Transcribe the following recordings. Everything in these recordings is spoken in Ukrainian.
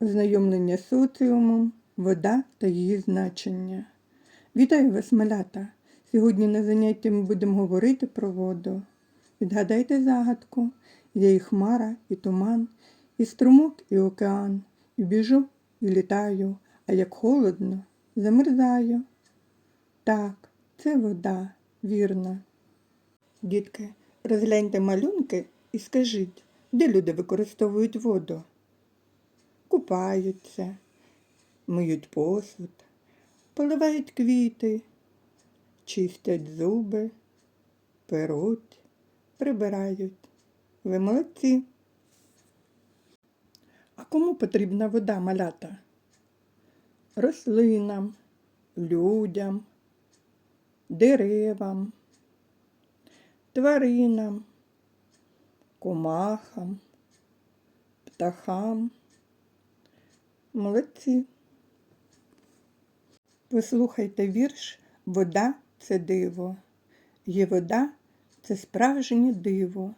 Ознайомлення з соціумом, вода та її значення. Вітаю вас, малята! Сьогодні на занятті ми будемо говорити про воду. Відгадайте загадку. Є і хмара, і туман, і струмок, і океан, і біжу, і літаю, а як холодно, замерзаю. Так, це вода, вірно. Дітки, розгляньте малюнки і скажіть, де люди використовують воду? Купаються, миють посуд, поливають квіти, чистять зуби, перуть, прибирають. Ви молодці. А кому потрібна вода малята? Рослинам, людям, деревам, тваринам, комахам, птахам. Молодці. Послухайте вірш Вода це диво. Є вода це справжнє диво.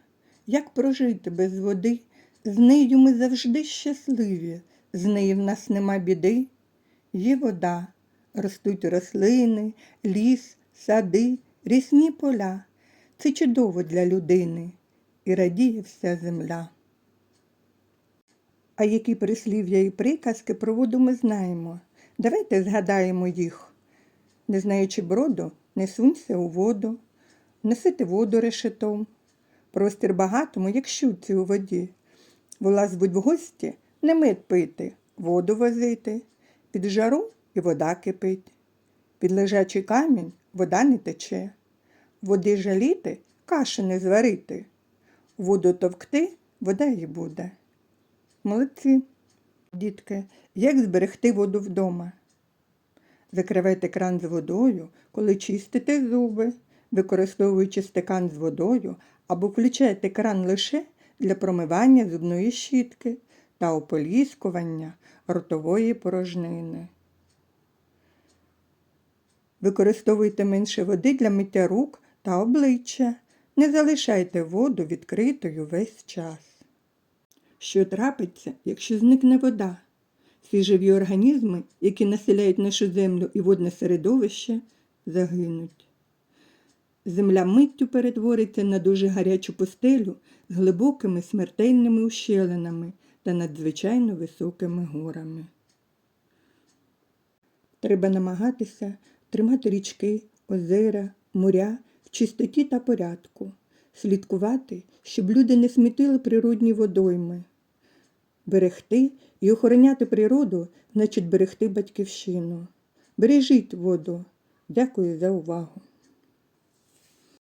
Як прожити без води? З нею ми завжди щасливі, з неї в нас нема біди. Є вода, ростуть рослини, ліс, сади, рісні поля. Це чудово для людини і радіє вся земля. А які прислів'я і приказки про воду ми знаємо. Давайте згадаємо їх. Не знаючи броду, не сунься у воду, носити воду решетом. Простір багатому, як щуці у воді. Волаз будь в гості, не мед пити, воду возити. Під жару і вода кипить. Під лежачий камінь вода не тече. Води жаліти, каші не зварити. Воду товкти, вода й буде. Молодці, дітки, як зберегти воду вдома? Закривайте кран з водою, коли чистите зуби, використовуючи стакан з водою або включайте кран лише для промивання зубної щітки та ополіскування ротової порожнини. Використовуйте менше води для миття рук та обличчя. Не залишайте воду відкритою весь час. Що трапиться, якщо зникне вода? Всі живі організми, які населяють нашу землю і водне середовище, загинуть. Земля миттю перетвориться на дуже гарячу пустелю з глибокими смертельними ущелинами та надзвичайно високими горами. Треба намагатися тримати річки, озера, моря в чистоті та порядку, слідкувати, щоб люди не смітили природні водойми. Берегти і охороняти природу значить берегти батьківщину. Бережіть воду. Дякую за увагу.